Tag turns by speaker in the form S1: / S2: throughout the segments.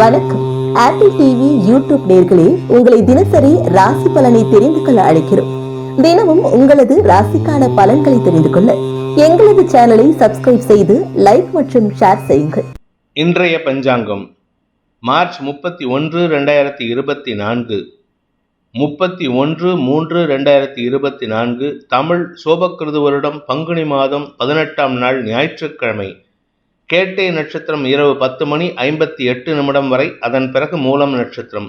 S1: வணக்கம். Apple TV YouTube நேர்களே உங்களை தினசரி ராசி பலனை தெரிந்து கொள்ள அழைக்கிறோம். தினமும் உங்களது ராசிக்கான பலன்களை தெரிந்து கொள்ள எங்களது சேனலை சப்ஸ்கிரைப் செய்து லைக் மற்றும் ஷேர் செய்யுங்கள்.
S2: இன்றைய பஞ்சாங்கம் மார்ச் முப்பத்தி ஒன்று ரெண்டாயிரத்தி இருபத்தி நான்கு. முப்பத்தி ஒன்று மூன்று ரெண்டாயிரத்தி இருபத்தி நான்கு தமிழ் சோபக்கிருது வருடம் பங்குனி மாதம் பதினெட்டாம் நாள் ஞாயிற்றுக்கிழமை. கேட்டை நட்சத்திரம் இரவு பத்து மணி ஐம்பத்தி எட்டு நிமிடம் வரை அதன் பிறகு மூலம் நட்சத்திரம்.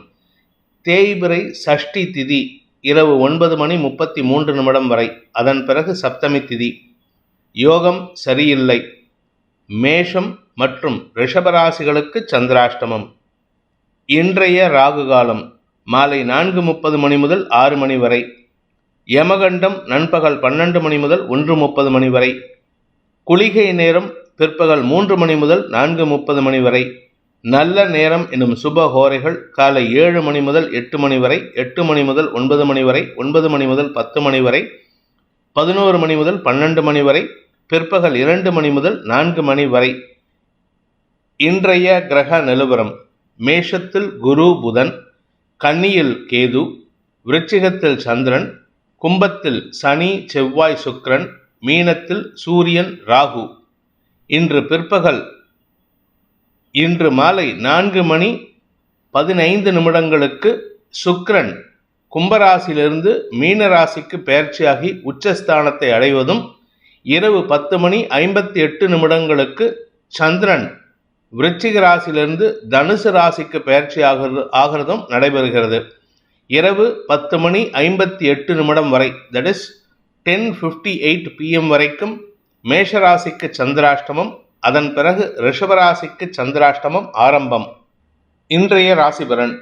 S2: தேய்பிறை சஷ்டி திதி இரவு ஒன்பது மணி முப்பத்தி மூன்று நிமிடம் வரை அதன் பிறகு சப்தமி திதி. யோகம் சரியில்லை. மேஷம் மற்றும் ரிஷபராசிகளுக்கு சந்திராஷ்டமம். இன்றைய ராகு காலம் மாலை நான்கு முப்பது மணி முதல் ஆறு மணி வரை. யமகண்டம் நண்பகல் பன்னெண்டு மணி முதல் ஒன்று முப்பது மணி வரை. குளிகை நேரம் பிற்பகல் மூன்று மணி முதல் நான்கு முப்பது மணி வரை நல்ல நேரம் எனும் சுப ஹோரைகள் காலை ஏழு மணி முதல் எட்டு மணி வரை எட்டு மணி முதல் ஒன்பது மணி வரை ஒன்பது மணி முதல் பத்து மணி வரை பதினோரு மணி முதல் பன்னெண்டு மணி வரை பிற்பகல் இரண்டு மணி முதல் நான்கு மணி வரை. இன்றைய கிரக நிலவரம் மேஷத்தில் குரு புதன் கன்னியில் கேது விருச்சிகத்தில் சந்திரன் கும்பத்தில் சனி செவ்வாய் சுக்ரன் மீனத்தில் சூரியன் ராகு. இன்று பிற்பகல் இன்று மாலை நான்கு மணி பதினைந்து நிமிடங்களுக்கு சுக்ரன் கும்பராசியிலிருந்து மீனராசிக்கு பயிற்சியாகி பெயர்ச்சியாகி உச்சஸ்தானத்தை அடைவதும் இரவு பத்து மணி ஐம்பத்தி எட்டு நிமிடங்களுக்கு சந்திரன் விருச்சிக ராசியிலிருந்து தனுசு ராசிக்கு பயிற்சி ஆகிறது ஆகிறதும் நடைபெறுகிறது. இரவு பத்து மணி ஐம்பத்தி எட்டு நிமிடம் வரை that is ten fifty eight PM வரைக்கும் மேஷராசிக்கு சந்திராஷ்டமம் அதன் பிறகு ரிஷபராசிக்கு சந்திராஷ்டமம் ஆரம்பம். இன்றைய ராசிபரன்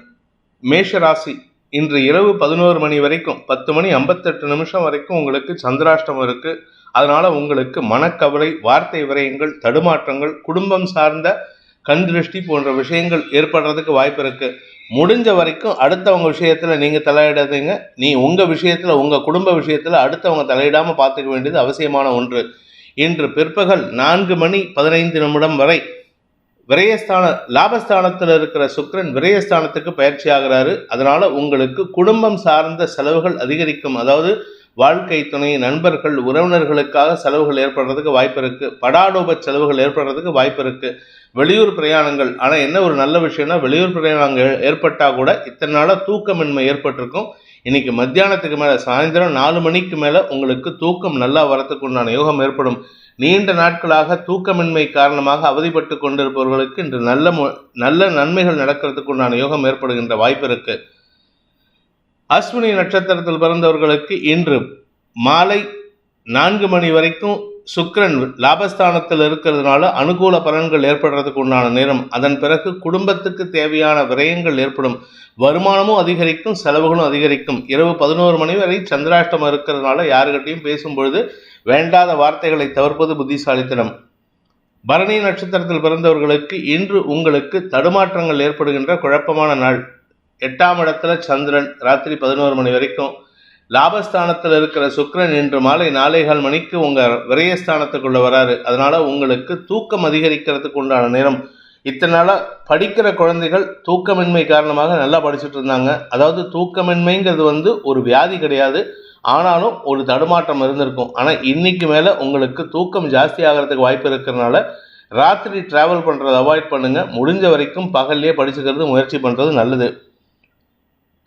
S2: மேஷராசி இன்று இரவு பதினோரு மணி வரைக்கும் பத்து மணி ஐம்பத்தெட்டு நிமிஷம் வரைக்கும் உங்களுக்கு சந்திராஷ்டமம் இருக்கு. அதனால உங்களுக்கு மனக்கவலை வார்த்தை விரயங்கள் தடுமாற்றங்கள் குடும்பம் சார்ந்த கண் திருஷ்டி போன்ற விஷயங்கள் ஏற்படுறதுக்கு வாய்ப்பு இருக்கு. முடிஞ்ச வரைக்கும் அடுத்தவங்க விஷயத்துல நீங்க தலையிடாதீங்க. நீ உங்க விஷயத்துல உங்க குடும்ப விஷயத்துல அடுத்தவங்க தலையிடாம பார்த்துக்க வேண்டியது அவசியமான ஒன்று. இன்று பிற்பகல் நான்கு மணி பதினைந்து நிமிடம் வரை விரயஸ்தான லாபஸ்தானத்தில் இருக்கிற சுக்கரன் விரயஸ்தானத்துக்கு பயிற்சி ஆகிறாரு அதனால உங்களுக்கு குடும்பம் சார்ந்த செலவுகள் அதிகரிக்கும். அதாவது வாழ்க்கை துணை நண்பர்கள் உறவினர்களுக்காக செலவுகள் ஏற்படுறதுக்கு வாய்ப்பு இருக்கு. படாடோப செலவுகள் ஏற்படுறதுக்கு வாய்ப்பு இருக்கு. வெளியூர் பிரயாணங்கள். ஆனால் என்ன ஒரு நல்ல விஷயம்னா வெளியூர் பிரயாணங்கள் ஏற்பட்டால் கூட இத்தனை நாளாக தூக்கமின்மை ஏற்பட்டிருக்கும். இன்னைக்கு மத்தியானத்துக்கு மேலே சாயந்தரம் நாலு மணிக்கு மேலே உங்களுக்கு தூக்கம் நல்லா வரத்துக்கு உண்டான யோகம் ஏற்படும். நீண்ட நாட்களாக தூக்கமின்மை காரணமாக அவதிப்பட்டு கொண்டிருப்பவர்களுக்கு இன்று நல்ல மு- நல்ல நன்மைகள் நடக்கிறதுக்கு உண்டான யோகம் ஏற்படுகின்ற வாய்ப்பு இருக்கு. அஸ்வினி நட்சத்திரத்தில் பிறந்தவர்களுக்கு இன்று மாலை நான்கு மணி வரைக்கும் சுக்ரன் லாபஸ்தானத்தில் இருக்கிறதுனால அனுகூல பலன்கள் ஏற்படுறதுக்கு உண்டான நேரம். அதன் பிறகு குடும்பத்துக்கு தேவையான விரயங்கள் ஏற்படும். வருமானமும் அதிகரிக்கும் செலவுகளும் அதிகரிக்கும். இரவு பதினோரு மணி வரை சந்திராஷ்டமம் இருக்கிறதுனால யாருக்கிட்டையும் பேசும்பொழுது வேண்டாத வார்த்தைகளை தவிர்ப்பது புத்திசாலித்தனம். பரணி நட்சத்திரத்தில் பிறந்தவர்களுக்கு இன்று உங்களுக்கு தடுமாற்றங்கள் ஏற்படுகின்ற குழப்பமான நாள். எட்டாம் இடத்துல சந்திரன் ராத்திரி பதினோரு மணி வரைக்கும் லாபஸ்தானத்தில் இருக்கிற சுக்கரன் இன்று மாலை நாலேகால் மணிக்கு உங்கள் விரயஸ்தானத்துக்குள்ள வராரு. அதனால உங்களுக்கு தூக்கம் அதிகரிக்கிறதுக்கு உண்டான நேரம். இத்தனை நாளாக படிக்கிற குழந்தைகள் தூக்கமின்மை காரணமாக நல்லா படிச்சுட்டு இருந்தாங்க. அதாவது தூக்கமின்மைங்கிறது வந்து ஒரு வியாதி கிடையாது. ஆனாலும் ஒரு தடுமாற்றம் இருந்திருக்கும். ஆனால் இன்னைக்கு மேலே உங்களுக்கு தூக்கம் ஜாஸ்தி ஆகிறதுக்கு வாய்ப்பு இருக்கிறனால ராத்திரி டிராவல் பண்ணுறதை அவாய்ட் பண்ணுங்கள் முடிஞ்ச வரைக்கும் பகல்லையே படிச்சுக்கிறது முயற்சி பண்ணுறது நல்லது.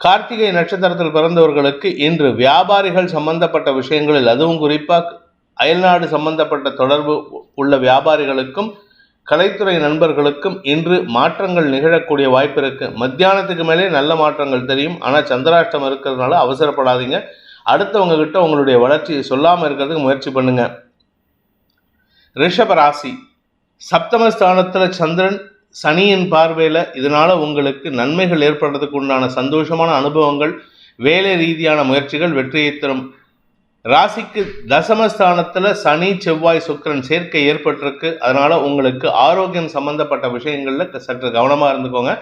S2: கார்த்திகை நட்சத்திரத்தில் பிறந்தவர்களுக்கு இன்று வியாபாரிகள் சம்பந்தப்பட்ட விஷயங்களில் அதுவும் குறிப்பாக அயல்நாடு சம்பந்தப்பட்ட தொடர்பு உள்ள வியாபாரிகளுக்கும் கலைத்துறை நண்பர்களுக்கும் இன்று மாற்றங்கள் நிகழக்கூடிய வாய்ப்பு இருக்கு. மத்தியானத்துக்கு மேலே நல்ல மாற்றங்கள் தெரியும். ஆனால் சந்திராஷ்டம் இருக்கிறதுனால அவசரப்படாதீங்க. அடுத்தவங்க கிட்ட உங்களுடைய வளர்ச்சியை சொல்லாமல் இருக்கிறதுக்கு முயற்சி பண்ணுங்க. ரிஷப ராசி. சப்தமஸ்தானத்தில் சந்திரன் சனியின் பார்வையில் இதனால் உங்களுக்கு நன்மைகள் ஏற்படுறதுக்கு உண்டான சந்தோஷமான அனுபவங்கள் வேலை ரீதியான முயற்சிகள் வெற்றியை தரும். ராசிக்கு தசமஸ்தானத்தில் சனி செவ்வாய் சுக்கிரன் சேர்க்கை ஏற்பட்டிருக்கு. அதனால் உங்களுக்கு ஆரோக்கியம் சம்பந்தப்பட்ட விஷயங்களில் சற்று கவனமாக இருந்துக்கோங்க.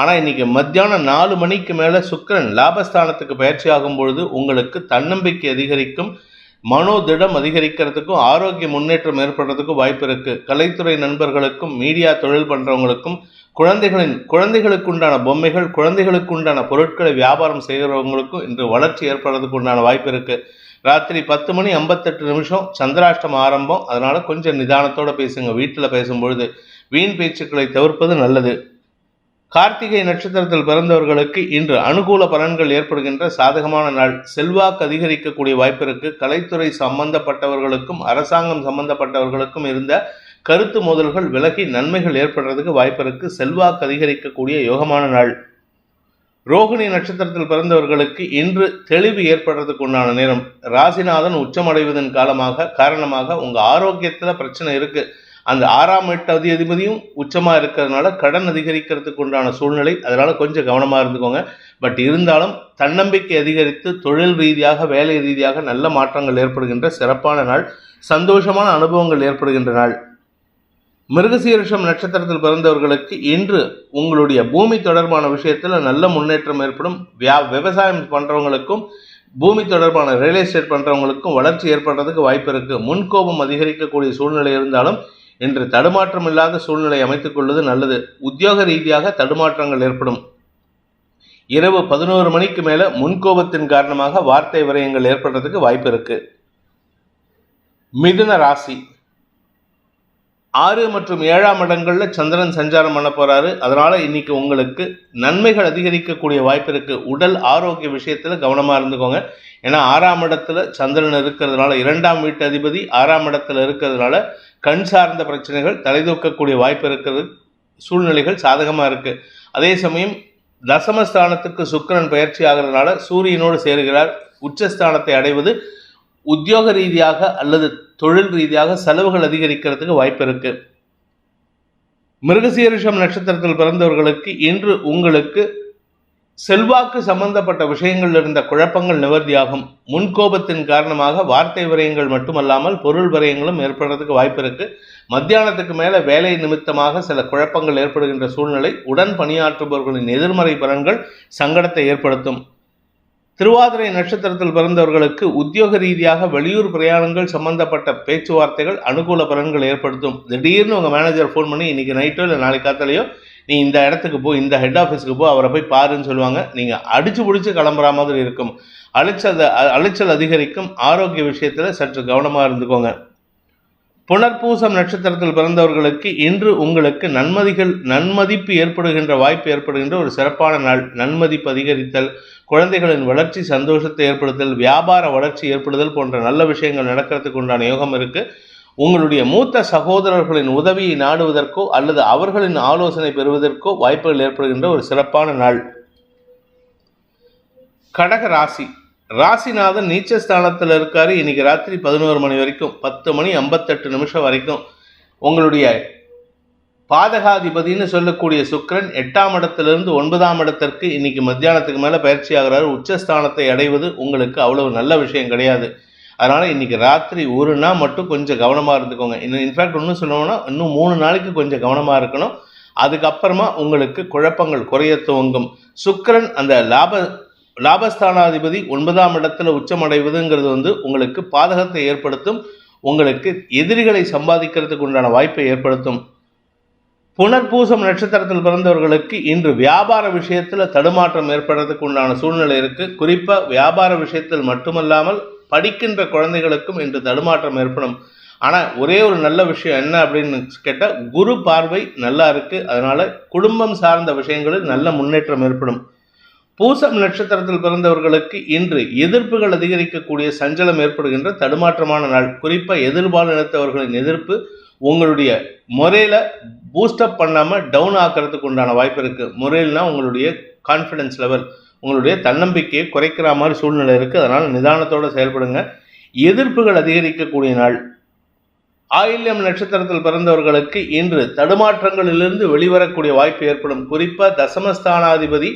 S2: ஆனால் இன்னைக்கு மத்தியானம் நாலு மணிக்கு மேலே சுக்கரன் லாபஸ்தானத்துக்கு பயிற்சி ஆகும் பொழுது உங்களுக்கு தன்னம்பிக்கை அதிகரிக்கும். மனோதிடம் அதிகரிக்கிறதுக்கும் ஆரோக்கிய முன்னேற்றம் ஏற்படுறதுக்கும் வாய்ப்பு இருக்கு. கலைத்துறை நண்பர்களுக்கும் மீடியா தொழில் பண்றவங்களுக்கும் குழந்தைகளின் குழந்தைகளுக்கு உண்டான பொம்மைகள் குழந்தைகளுக்கு உண்டான பொருட்களை வியாபாரம் செய்கிறவங்களுக்கும் இன்று வளர்ச்சி ஏற்படுறதுக்கு உண்டான வாய்ப்பு இருக்கு. ராத்திரி பத்து மணி ஐம்பத்தெட்டு நிமிஷம் சந்திராஷ்டம் ஆரம்பம். அதனால கொஞ்சம் நிதானத்தோட பேசுங்க. வீட்டில் பேசும்பொழுது வீண் பேச்சுக்களை தவிர்ப்பது நல்லது. கார்த்திகை நட்சத்திரத்தில் பிறந்தவர்களுக்கு இன்று அனுகூல பலன்கள் ஏற்படுகின்ற சாதகமான நாள். செல்வாக்கு அதிகரிக்கக்கூடிய வாய்ப்பிற்கு கலைத்துறை சம்பந்தப்பட்டவர்களுக்கும் அரசாங்கம் சம்பந்தப்பட்டவர்களுக்கும் இருந்த கருத்து மோதல்கள் விலகி நன்மைகள் ஏற்படுறதுக்கு வாய்ப்பிற்கு செல்வாக்கு அதிகரிக்கக்கூடிய யோகமான நாள். ரோகிணி நட்சத்திரத்தில் பிறந்தவர்களுக்கு இன்று தெளிவு ஏற்படுறதுக்கு உண்டான நேரம். ராசிநாதன் உச்சமடைவதன் காலமாக காரணமாக உங்கள் ஆரோக்கியத்தில் பிரச்சனை இருக்குது அந்த ஆறாம் எட்டு அதி அதிபதியும் உச்சமாக இருக்கிறதுனால கடன் அதிகரிக்கிறதுக்கு உண்டான சூழ்நிலை அதனால் கொஞ்சம் கவனமாக இருந்துக்கோங்க. பட் இருந்தாலும் தன்னம்பிக்கை அதிகரித்து தொழில் ரீதியாக வேலை ரீதியாக நல்ல மாற்றங்கள் ஏற்படுகின்ற சிறப்பான நாள் சந்தோஷமான அனுபவங்கள் ஏற்படுகின்ற நாள். மிருகசீரிஷம் நட்சத்திரத்தில் பிறந்தவர்களுக்கு இன்று உங்களுடைய பூமி தொடர்பான விஷயத்தில் நல்ல முன்னேற்றம் ஏற்படும். வியா விவசாயம் பண்ணுறவங்களுக்கும் பூமி தொடர்பான ரியல் எஸ்டேட் பண்ணுறவங்களுக்கும் வளர்ச்சி ஏற்படுறதுக்கு வாய்ப்பு இருக்குது முன்கோபம் அதிகரிக்கக்கூடிய சூழ்நிலை இருந்தாலும் என்று தடுமாற்றம் இல்லாத சூழ்நிலை அமைத்துக் கொள்வது நல்லது. உத்தியோக ரீதியாக தடுமாற்றங்கள் ஏற்படும். இரவு பதினோரு மணிக்கு மேலே முன்கோபத்தின் காரணமாக வார்த்தை விரயங்கள் ஏற்படுறதுக்கு வாய்ப்பு இருக்கு. மிதுன ராசி. ஆறு மற்றும் ஏழாம் இடங்கள்ல சந்திரன் சஞ்சாரம் பண்ண போறாரு. அதனால இன்னைக்கு உங்களுக்கு நன்மைகள் அதிகரிக்கக்கூடிய வாய்ப்பு இருக்கு. உடல் ஆரோக்கிய விஷயத்துல கவனமா இருந்துக்கோங்க. ஏன்னா ஆறாம் இடத்துல சந்திரன் இருக்கிறதுனால இரண்டாம் வீட்டு அதிபதி ஆறாம் இடத்துல இருக்கிறதுனால கண் சார்ந்த பிரச்சனைகள் தலைதூக்கக்கூடிய வாய்ப்பு இருக்கிறது சூழ்நிலைகள் சாதகமாக இருக்குது அதே சமயம் தசமஸ்தானத்துக்கு சுக்கிரன் பயிற்சி ஆகிறதுனால சூரியனோடு சேருகிறார். உச்சஸ்தானத்தை அடைவது உத்தியோக ரீதியாக அல்லது தொழில் ரீதியாக செலவுகள் அதிகரிக்கிறதுக்கு வாய்ப்பு இருக்கு. மிருகசீரிஷம் நட்சத்திரத்தில் பிறந்தவர்களுக்கு இன்று உங்களுக்கு செல்வாக்கு சம்பந்தப்பட்ட விஷயங்களில் இருந்த குழப்பங்கள் நிவர்த்தியாகும். முன்கோபத்தின் காரணமாக வார்த்தை விரயங்கள் மட்டுமல்லாமல் பொருள் விரயங்களும் ஏற்படுறதுக்கு வாய்ப்பு இருக்கு. மத்தியானத்துக்கு மேலே வேலை நிமித்தமாக சில குழப்பங்கள் ஏற்படுகின்ற சூழ்நிலை உடன் பணியாற்றுபவர்களின் எதிர்மறை பலன்கள் சங்கடத்தை ஏற்படுத்தும். திருவாதிரை நட்சத்திரத்தில் பிறந்தவர்களுக்கு உத்தியோக ரீதியாக வெளியூர் பிரயாணங்கள் சம்பந்தப்பட்ட பேச்சுவார்த்தைகள் அனுகூல பலன்கள் ஏற்படுத்தும். திடீர்னு உங்கள் மேனேஜர் ஃபோன் பண்ணி இன்னைக்கு நைட்டோ இல்லை நாளைக்கு காத்தாலேயோ நீ இந்த இடத்துக்கு போ இந்த ஹெட் ஆஃபீஸ்க்கு போ அவரை போய் பாருன்னு சொல்லுவாங்க. நீங்கள் அடிச்சு பிடிச்சி கிளம்புற மாதிரி இருக்கும். அலைச்சல் அலைச்சல் அதிகரிக்கும். ஆரோக்கிய விஷயத்தில் சற்று கவனமாக இருந்துக்கோங்க. புனர்பூசம் நட்சத்திரத்தில் பிறந்தவர்களுக்கு இன்று உங்களுக்கு நன்மதிகள் நன்மதிப்பு ஏற்படுகின்ற வாய்ப்பு ஏற்படுகின்ற ஒரு சிறப்பான நாள். நன்மதிப்பு அதிகரித்தல் குழந்தைகளின் வளர்ச்சி சந்தோஷத்தை ஏற்படுத்தல் வியாபார வளர்ச்சி ஏற்படுதல் போன்ற நல்ல விஷயங்கள் நடக்கிறதுக்கு உண்டான யோகம் இருக்குது உங்களுடைய மூத்த சகோதரர்களின் உதவியை நாடுவதற்கோ அல்லது அவர்களின் ஆலோசனை பெறுவதற்கோ வாய்ப்புகள் ஏற்படுகின்ற ஒரு சிறப்பான நாள். கடக ராசி. ராசிநாதன் நீச்சஸ்தானத்தில் இருக்காரு. இன்னைக்கு ராத்திரி பதினோரு மணி வரைக்கும் பத்து மணி ஐம்பத்தெட்டு நிமிஷம் வரைக்கும். உங்களுடைய பாதகாதிபதினு சொல்லக்கூடிய சுக்கரன் எட்டாம் இடத்திலிருந்து ஒன்பதாம் இடத்திற்கு இன்னைக்கு மத்தியானத்துக்கு மேலே பயிற்சி ஆகிறாரு உச்சஸ்தானத்தை அடைவது உங்களுக்கு அவ்வளவு நல்ல விஷயம் கிடையாது. அதனால் இன்னைக்கு ராத்திரி ஒரு நாள் மட்டும் கொஞ்சம் கவனமாக இருந்துக்கோங்க. இன்னும் இன்ஃபேக்ட் ஒன்றும் சொல்லணும்னா இன்னும் மூணு நாளைக்கு கொஞ்சம் கவனமாக இருக்கணும். அதுக்கப்புறமா உங்களுக்கு குழப்பங்கள் குறைய துவங்கும். சுக்கரன் அந்த லாப லாபஸ்தானாதிபதி ஒன்பதாம் இடத்துல உச்சமடைவதுங்கிறது வந்து உங்களுக்கு பாதகத்தை ஏற்படுத்தும். உங்களுக்கு எதிரிகளை சம்பாதிக்கிறதுக்கு உண்டான வாய்ப்பை ஏற்படுத்தும். புனர்பூசம் நட்சத்திரத்தில் பிறந்தவர்களுக்கு இன்று வியாபார விஷயத்தில் தடுமாற்றம் ஏற்படுறதுக்கு உண்டான சூழ்நிலை இருக்குது குறிப்பாக வியாபார விஷயத்தில் மட்டுமல்லாமல் படிக்கின்ற குழந்தைகளுக்கும் இன்று தடுமாற்றம் ஏற்படும். ஆனால் ஒரே ஒரு நல்ல விஷயம் என்ன அப்படின்னு கேட்டால் குரு பார்வை நல்லா இருக்குது அதனால் குடும்பம் சார்ந்த விஷயங்களில் நல்ல முன்னேற்றம் ஏற்படும். பூசம் நட்சத்திரத்தில் பிறந்தவர்களுக்கு இன்று எதிர்ப்புகள் அதிகரிக்கக்கூடிய சஞ்சலம் ஏற்படுகின்ற தடுமாற்றமான நாள். குறிப்பாக எதிர்பால் எதிர்பாலினத்தவர்களின் எதிர்ப்பு உங்களுடைய முறையில் பூஸ்டப் பண்ணாமல் டவுன் ஆக்கிறதுக்கு உண்டான வாய்ப்பு இருக்குது முறையில்னா உங்களுடைய கான்ஃபிடன்ஸ் லெவல் உங்களுடைய தன்னம்பிக்கையை குறைக்கிற மாதிரி சூழ்நிலை இருக்குது அதனால் நிதானத்தோடு செயல்படுங்க. எதிர்ப்புகள் அதிகரிக்கக்கூடிய நாள். ஆயில்யம் நட்சத்திரத்தில் பிறந்தவர்களுக்கு இன்று தடுமாற்றங்களிலிருந்து வெளிவரக்கூடிய வாய்ப்பு ஏற்படும். குறிப்பாக தசமஸ்தானாதிபதி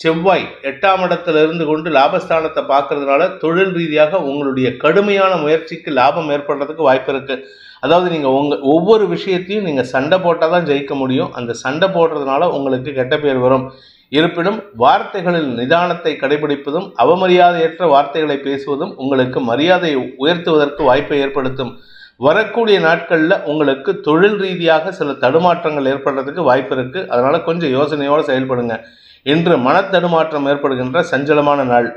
S2: செவ்வாய் எட்டாம் இடத்துல இருந்து கொண்டு லாபஸ்தானத்தை பார்க்கறதுனால தொழில் ரீதியாக உங்களுடைய கடுமையான முயற்சிக்கு லாபம் ஏற்படுறதுக்கு வாய்ப்பு இருக்குது அதாவது நீங்கள் உங்கள் ஒவ்வொரு விஷயத்தையும் நீங்கள் சண்டை போட்டால் தான் ஜெயிக்க முடியும். அந்த சண்டை போடுறதுனால உங்களுக்கு கெட்ட பேர் வரும். இருப்பினும் வார்த்தைகளில் நிதானத்தை கடைபிடிப்பதும் அவமரியாதையற்ற வார்த்தைகளை பேசுவதும் உங்களுக்கு மரியாதையை உயர்த்துவதற்கு வாய்ப்பை ஏற்படுத்தும். வரக்கூடிய நாட்களில் உங்களுக்கு தொழில் ரீதியாக சில தடுமாற்றங்கள் ஏற்படுறதுக்கு வாய்ப்பு இருக்கு. அதனால கொஞ்சம் யோசனையோடு செயல்படுங்க. இன்று மனத்தடுமாற்றம் ஏற்படுகின்ற சஞ்சலமான நாள்.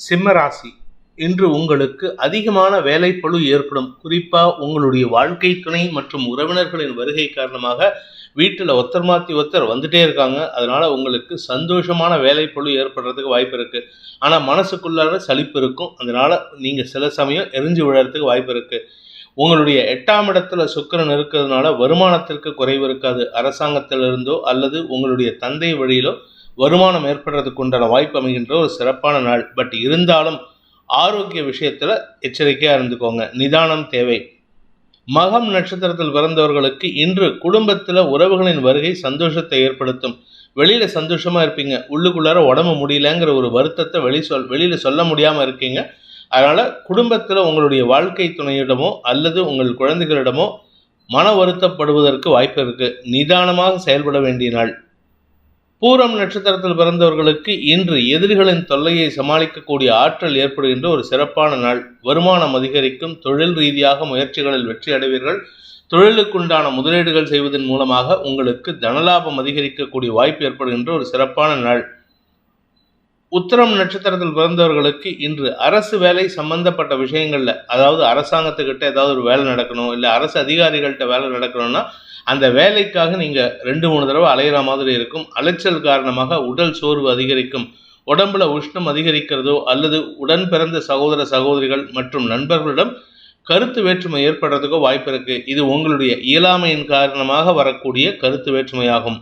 S2: சிம்மராசி இன்று உங்களுக்கு அதிகமான வேலைப்பழு ஏற்படும். குறிப்பாக உங்களுடைய வாழ்க்கை துணை மற்றும் உறவினர்களின் வருகை காரணமாக வீட்டில் ஒத்தர் மாற்றி ஒருத்தர் வந்துட்டே இருக்காங்க. அதனால் உங்களுக்கு சந்தோஷமான வேலைப்பொழு ஏற்படுறதுக்கு வாய்ப்பு இருக்குது ஆனால் மனசுக்குள்ளார சலிப்பு இருக்கும். அதனால் நீங்கள் சில சமயம் எரிஞ்சு விழறதுக்கு வாய்ப்பு இருக்குது உங்களுடைய எட்டாம் இடத்துல சுக்கிரன் இருக்கிறதுனால வருமானத்திற்கு குறைவு இருக்காது. அரசாங்கத்திலிருந்தோ அல்லது உங்களுடைய தந்தை வழியிலோ வருமானம் ஏற்படுறதுக்கு உண்டான வாய்ப்பு அமைகின்ற ஒரு சிறப்பான நாள். பட் இருந்தாலும் ஆரோக்கிய விஷயத்தில் எச்சரிக்கையாக இருந்துக்கோங்க. நிதானம் தேவை. மகம் நட்சத்திரத்தில் பிறந்தவர்களுக்கு இன்று குடும்பத்தில் உறவுகளின் வருகை சந்தோஷத்தை ஏற்படுத்தும். வெளியில் சந்தோஷமாக இருப்பீங்க. உள்ளுக்குள்ளார உடம்பு முடியலங்கிற ஒரு வருத்தத்தை வெளி சொல் வெளியில் சொல்ல முடியாமல் இருக்கீங்க. அதனால் குடும்பத்தில் உங்களுடைய வாழ்க்கை துணையிடமோ அல்லது உங்கள் குழந்தைகளிடமோ மன வருத்தப்படுவதற்கு வாய்ப்பு இருக்குது நிதானமாக செயல்பட வேண்டிய நாள். பூரம் நட்சத்திரத்தில் பிறந்தவர்களுக்கு இன்று எதிரிகளின் தொல்லையை சமாளிக்கக்கூடிய ஆற்றல் ஏற்படுகின்ற ஒரு சிறப்பான நாள். வருமானம் அதிகரிக்கும் தொழில் ரீதியாக முயற்சிகளில் வெற்றி அடைவீர்கள். தொழிலுக்குண்டான முதலீடுகள் செய்வதன் மூலமாக உங்களுக்கு தனலாபம் அதிகரிக்கக்கூடிய வாய்ப்பு ஏற்படுகின்ற ஒரு சிறப்பான நாள். உத்தரம் நட்சத்திரத்தில் பிறந்தவர்களுக்கு இன்று அரசு வேலை சம்பந்தப்பட்ட விஷயங்கள்ல அதாவது அரசாங்கத்துக்கிட்ட ஏதாவது ஒரு வேலை நடக்கணும் இல்லை அரசு அதிகாரிகள்கிட்ட வேலை நடக்கணும்னா அந்த வேலைக்காக நீங்கள் ரெண்டு மூணு தடவை அலையிற மாதிரி இருக்கும். அலைச்சல் காரணமாக உடல் சோர்வு அதிகரிக்கும். உடம்புல உஷ்ணம் அதிகரிக்கிறதோ அல்லது உடன் பிறந்த சகோதர சகோதரிகள் மற்றும் நண்பர்களிடம் கருத்து வேற்றுமை ஏற்படுறதுக்கோ வாய்ப்பு இருக்கு. இது உங்களுடைய இயலாமையின் காரணமாக வரக்கூடிய கருத்து வேற்றுமையாகும்.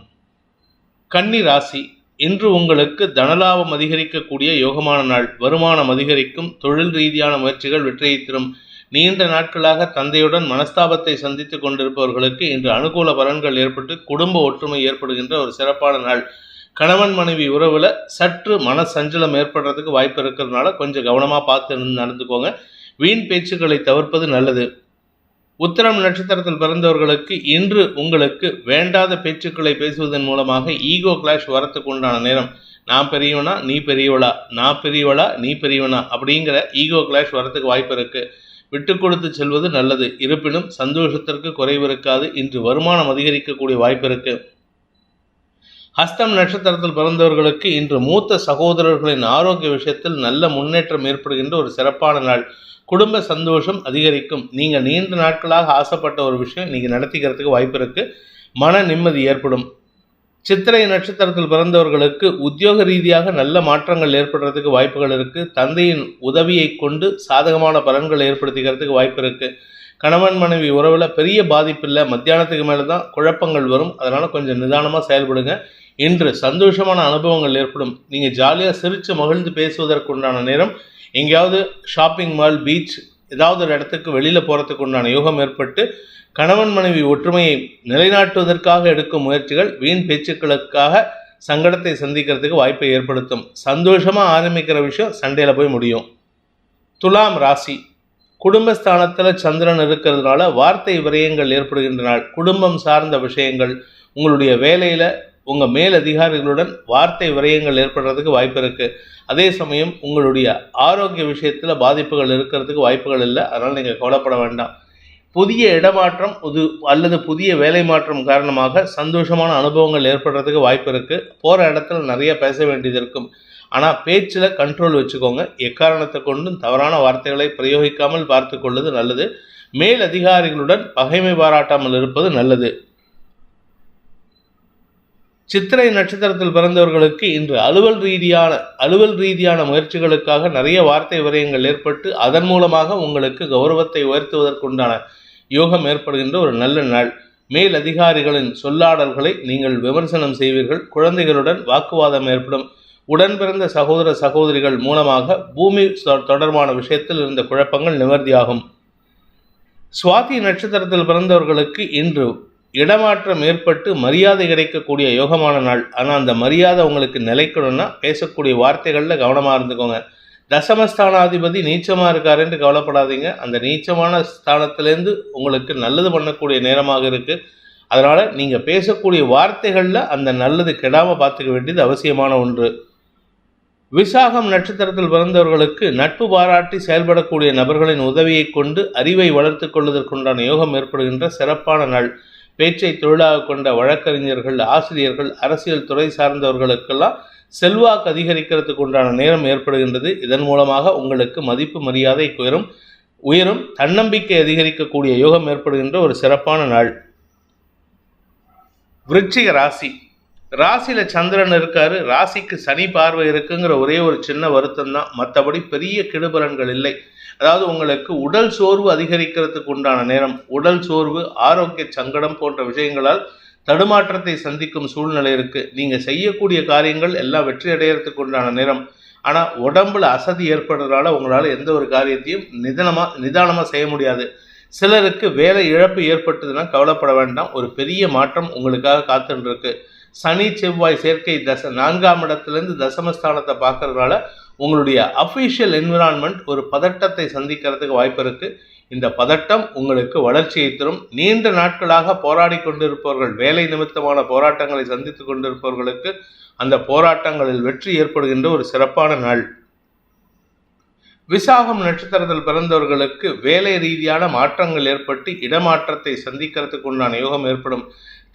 S2: கன்னி ராசி இன்று உங்களுக்கு தனலாபம் அதிகரிக்கக்கூடிய யோகமான நாள். வருமானம் அதிகரிக்கும் தொழில் ரீதியான முயற்சிகள் வெற்றியை தரும். நீண்ட நாட்களாக தந்தையுடன் மனஸ்தாபத்தை சந்தித்துக் கொண்டிருப்பவர்களுக்கு இன்று அனுகூல பலன்கள் ஏற்பட்டு குடும்ப ஒற்றுமை ஏற்படுகின்ற ஒரு சிறப்பான நாள். கணவன் மனைவி உறவுல சற்று மன சஞ்சலம் ஏற்படுறதுக்கு வாய்ப்பு இருக்கிறதுனால கொஞ்சம் கவனமா பார்த்து நடந்துக்கோங்க. வீண் பேச்சுக்களை தவிர்ப்பது நல்லது. உத்தரம் நட்சத்திரத்தில் பிறந்தவர்களுக்கு இன்று உங்களுக்கு வேண்டாத பேச்சுக்களை பேசுவதன் மூலமாக ஈகோ கிளாஷ் வரத்துக்கு உண்டான நேரம். நான் பெரியவனா நீ பெரியவளா நான் பெரியவளா நீ பெரியவனா அப்படிங்கிற ஈகோ கிளாஷ் வரத்துக்கு வாய்ப்பு இருக்குது விட்டு கொடுத்து செல்வது நல்லது. இருப்பினும் சந்தோஷத்திற்கு குறைவிருக்காது இன்று வருமானம் அதிகரிக்கக்கூடிய வாய்ப்பு இருக்கு. ஹஸ்தம் நட்சத்திரத்தில் பிறந்தவர்களுக்கு இன்று மூத்த சகோதரர்களின் ஆரோக்கிய விஷயத்தில் நல்ல முன்னேற்றம் ஏற்படுகின்ற ஒரு சிறப்பான நாள். குடும்ப சந்தோஷம் அதிகரிக்கும். நீங்கள் நீண்ட நாட்களாக ஆசைப்பட்ட ஒரு விஷயம் நீங்கள் நடத்திக்கிறதுக்கு வாய்ப்பு இருக்குது மன நிம்மதி ஏற்படும். சித்திரை நட்சத்திரத்தில் பிறந்தவர்களுக்கு உத்தியோக ரீதியாக நல்ல மாற்றங்கள் ஏற்படுறதுக்கு வாய்ப்புகள் இருக்கு. தந்தையின் உதவியை கொண்டு சாதகமான பலன்கள் ஏற்படுத்திக்கிறதுக்கு வாய்ப்பு இருக்கு. கணவன் மனைவி உறவில் பெரிய பாதிப்பு இல்லை. மத்தியானத்துக்கு மேலே தான் குழப்பங்கள் வரும். அதனால கொஞ்சம் நிதானமாக செயல்படுங்க. இன்று சந்தோஷமான அனுபவங்கள் ஏற்படும். நீங்கள் ஜாலியாக சிரித்து மகிழ்ந்து பேசுவதற்குண்டான நேரம். எங்கேயாவது ஷாப்பிங் மால் பீச் ஏதாவது ஒரு இடத்துக்கு வெளியில் போகிறதுக்கு உண்டான யோகம் ஏற்பட்டு கணவன் மனைவி ஒற்றுமையை நிலைநாட்டுவதற்காக எடுக்கும் முயற்சிகள் வீண் பேச்சுக்களுக்காக சங்கடத்தை சந்திக்கிறதுக்கு வாய்ப்பை ஏற்படுத்தும். சந்தோஷமாக ஆரம்பிக்கிற விஷயம் சண்டையில் போய் முடியும். துலாம் ராசி. குடும்பஸ்தானத்தில் சந்திரன் இருக்கிறதுனால வார்த்தை விரயங்கள் ஏற்படுகின்ற நாள் குடும்பம் சார்ந்த விஷயங்கள் உங்களுடைய வேலையில் உங்கள் மேல் அதிகாரிகளுடன் வார்த்தை விரயங்கள் ஏற்படுறதுக்கு வாய்ப்பு இருக்குது அதே சமயம் உங்களுடைய ஆரோக்கிய விஷயத்தில் பாதிப்புகள் இருக்கிறதுக்கு வாய்ப்புகள் இல்லை. அதனால் நீங்கள் கவலைப்பட வேண்டாம். புதிய இடமாற்றம் இது அல்லது புதிய வேலை மாற்றம் காரணமாக சந்தோஷமான அனுபவங்கள் ஏற்படுறதுக்கு வாய்ப்பு இருக்குது போகிற இடத்துல நிறைய பேச வேண்டியது இருக்கும். ஆனால் பேச்சில் கண்ட்ரோல் வச்சுக்கோங்க. எக்காரணத்தை கொண்டும் தவறான வார்த்தைகளை பிரயோகிக்காமல் பார்த்து கொள்வது நல்லது. மேல் அதிகாரிகளுடன் பகைமை பாராட்டாமல் இருப்பது நல்லது. சித்திரை நட்சத்திரத்தில் பிறந்தவர்களுக்கு இன்று அலுவல் ரீதியான அலுவல் ரீதியான முயற்சிகளுக்காக நிறைய வார்த்தை விரயங்கள் ஏற்பட்டு அதன் மூலமாக உங்களுக்கு கௌரவத்தை உயர்த்துவதற்குண்டான யோகம் ஏற்படுகின்ற ஒரு நல்ல நாள். மேல் அதிகாரிகளின் சொல்லாடல்களை நீங்கள் விமர்சனம் செய்வீர்கள். குழந்தைகளுடன் வாக்குவாதம் ஏற்படும். உடன் பிறந்த சகோதர சகோதரிகள் மூலமாக பூமி தொடர்பான விஷயத்தில் இருந்த குழப்பங்கள் நிவர்த்தியாகும். சுவாதி நட்சத்திரத்தில் பிறந்தவர்களுக்கு இன்று இடமாற்றம் ஏற்பட்டு மரியாதை கிடைக்கக்கூடிய யோகமான நாள். ஆனால் அந்த மரியாதை உங்களுக்கு நிலைக்கணும்னா பேசக்கூடிய வார்த்தைகளில் கவனமாக இருந்துக்கோங்க. தசமஸ்தானாதிபதி நீச்சமாக இருக்காருன்னு கவலைப்படாதீங்க. அந்த நீச்சமான ஸ்தானத்திலேருந்து உங்களுக்கு நல்லது பண்ணக்கூடிய நேரமாக இருக்குது அதனால் நீங்கள் பேசக்கூடிய வார்த்தைகளில் அந்த நல்லது கெடாமல் பார்த்துக்க வேண்டியது அவசியமான ஒன்று. விசாகம் நட்சத்திரத்தில் பிறந்தவர்களுக்கு நட்பு பாராட்டி செயல்படக்கூடிய நபர்களின் உதவியை கொண்டு அறிவை வளர்த்து கொள்வதற்குண்டான யோகம் ஏற்படுகின்ற சிறப்பான நாள். பேச்சை தொழிலாக கொண்ட வழக்கறிஞர்கள் ஆசிரியர்கள் அரசியல் துறை சார்ந்தவர்களுக்கெல்லாம் செல்வாக்கு அதிகரிக்கிறதுக்கு உண்டான நேரம் ஏற்படுகின்றது. இதன் மூலமாக உங்களுக்கு மதிப்பு மரியாதை உயரும் உயரும் தன்னம்பிக்கை அதிகரிக்கக்கூடிய யோகம் ஏற்படுகின்ற ஒரு சிறப்பான நாள். விருச்சிக ராசி. ராசியில சந்திரன் இருக்கார் ராசிக்கு சனி பார்வை இருக்குங்கிற ஒரே ஒரு சின்ன வருத்தம் தான் மற்றபடி பெரிய கெடுபலன்கள் இல்லை. அதாவது உங்களுக்கு உடல் சோர்வு அதிகரிக்கிறதுக்கு உண்டான நேரம் உடல் சோர்வு ஆரோக்கிய சங்கடம் போன்ற விஷயங்களால் தடுமாற்றத்தை சந்திக்கும் சூழ்நிலை இருக்குது நீங்கள் செய்யக்கூடிய காரியங்கள் எல்லாம் வெற்றி அடையிறதுக்கு உண்டான நேரம். ஆனால் உடம்புல அசதி ஏற்படுறதுனால உங்களால் எந்த ஒரு காரியத்தையும் நிதானமாக நிதானமாக செய்ய முடியாது. சிலருக்கு வேலை இழப்பு ஏற்பட்டதுன்னா கவலைப்பட வேண்டாம். ஒரு பெரிய மாற்றம் உங்களுக்காக காத்துட்டு சனி செவ்வாய் சேர்க்கை தச நான்காம் இடத்துலேருந்து தசமஸ்தானத்தை பார்க்கறதுனால உங்களுடைய அஃபீஷியல் என்விரான்மெண்ட் ஒரு பதட்டத்தை சந்திக்கிறதுக்கு வாய்ப்பு இருக்குது இந்த பதட்டம் உங்களுக்கு வளர்ச்சியை தரும். நீண்ட நாட்களாக போராடி கொண்டிருப்பவர்கள் வேலை நிமித்தமான போராட்டங்களை சந்தித்து கொண்டிருப்பவர்களுக்கு அந்த போராட்டங்களில் வெற்றி ஏற்படுகின்ற ஒரு சிறப்பான நாள். விசாகம் நட்சத்திரத்தில் பிறந்தவர்களுக்கு வேலை ரீதியான மாற்றங்கள் ஏற்பட்டு இடமாற்றத்தை சந்திக்கிறதுக்கு உண்டான யோகம் ஏற்படும்.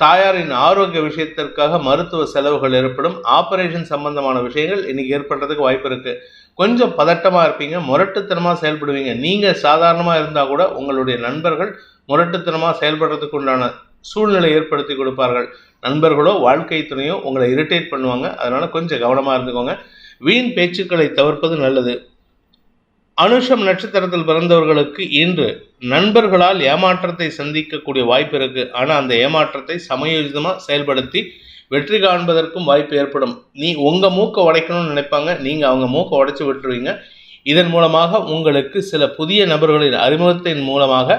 S2: தாயாரின் ஆரோக்கிய விஷயத்திற்காக மருத்துவ செலவுகள் ஏற்படும். ஆபரேஷன் சம்பந்தமான விஷயங்கள் இன்னைக்கு ஏற்படுறதுக்கு வாய்ப்பு இருக்கு. கொஞ்சம் பதட்டமாக இருப்பீங்க முரட்டுத்தனமாக செயல்படுவீங்க. நீங்கள் சாதாரணமாக இருந்தால் கூட உங்களுடைய நண்பர்கள் முரட்டுத்தனமாக செயல்படுறதுக்கு உண்டான சூழ்நிலை ஏற்படுத்தி கொடுப்பார்கள். நண்பர்களோ வாழ்க்கை துணையோ உங்களை இரிட்டேட் பண்ணுவாங்க. அதனால கொஞ்சம் கவனமாக இருந்துக்கோங்க. வீண் பேச்சுக்களை தவிர்ப்பது நல்லது. அனுஷம் நட்சத்திரத்தில் பிறந்தவர்களுக்கு இன்று நண்பர்களால் ஏமாற்றத்தை சந்திக்கக்கூடிய வாய்ப்பு இருக்கு. ஆனால் அந்த ஏமாற்றத்தை சமயோஜிதமாக செயல்படுத்தி வெற்றி காண்பதற்கும் வாய்ப்பு ஏற்படும். நீ உங்க மூக்கை உடைக்கணும்னு நினைப்பாங்க. நீங்க அவங்க மூக்கை உடைச்சு விட்டுருவீங்க. இதன் மூலமாக உங்களுக்கு சில புதிய நபர்களின் அறிமுகத்தின் மூலமாக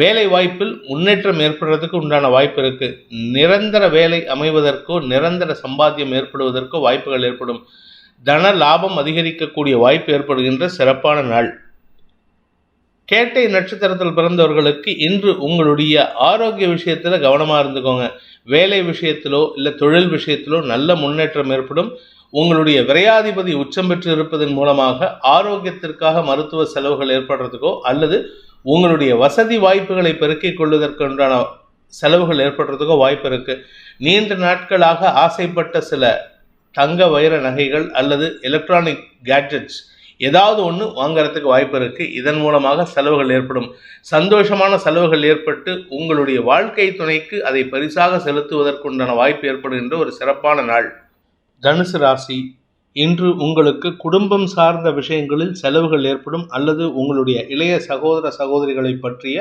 S2: வேலை வாய்ப்பில் முன்னேற்றம் ஏற்படுறதுக்கு உண்டான வாய்ப்பு இருக்குது நிரந்தர வேலை அமைவதற்கோ நிரந்தர சம்பாத்தியம் ஏற்படுவதற்கோ வாய்ப்புகள் ஏற்படும். தன லாபம் அதிகரிக்கக்கூடிய வாய்ப்பு ஏற்படுகின்ற சிறப்பான நாள். கேட்டை நட்சத்திரத்தில் பிறந்தவர்களுக்கு இன்று உங்களுடைய ஆரோக்கிய விஷயத்தில் கவனமாக இருந்துக்கோங்க. வேலை விஷயத்திலோ இல்லை தொழில் விஷயத்திலோ நல்ல முன்னேற்றம் ஏற்படும். உங்களுடைய விரையாதிபதி உச்சம் பெற்று இருப்பதன் மூலமாக ஆரோக்கியத்திற்காக மருத்துவ செலவுகள் ஏற்படுறதுக்கோ அல்லது உங்களுடைய வசதி வாய்ப்புகளை பெருக்கிக் கொள்வதற்குண்டான செலவுகள் ஏற்படுறதுக்கோ வாய்ப்பு இருக்குது நீண்ட நாட்களாக ஆசைப்பட்ட சில தங்க வைர நகைகள் அல்லது எலக்ட்ரானிக் கேட்ஜெட்ஸ் ஏதாவது ஒன்று வாங்குறதுக்கு வாய்ப்பு இருக்குது இதன் மூலமாக செலவுகள் ஏற்படும். சந்தோஷமான செலவுகள் ஏற்பட்டு உங்களுடைய வாழ்க்கை துணைக்கு அதை பரிசாக செலுத்துவதற்குண்டான வாய்ப்பு ஏற்படுகின்ற ஒரு சிறப்பான நாள். தனுசு ராசி இன்று உங்களுக்கு குடும்பம் சார்ந்த விஷயங்களில் செலவுகள் ஏற்படும் அல்லது உங்களுடைய இளைய சகோதர சகோதரிகளை பற்றிய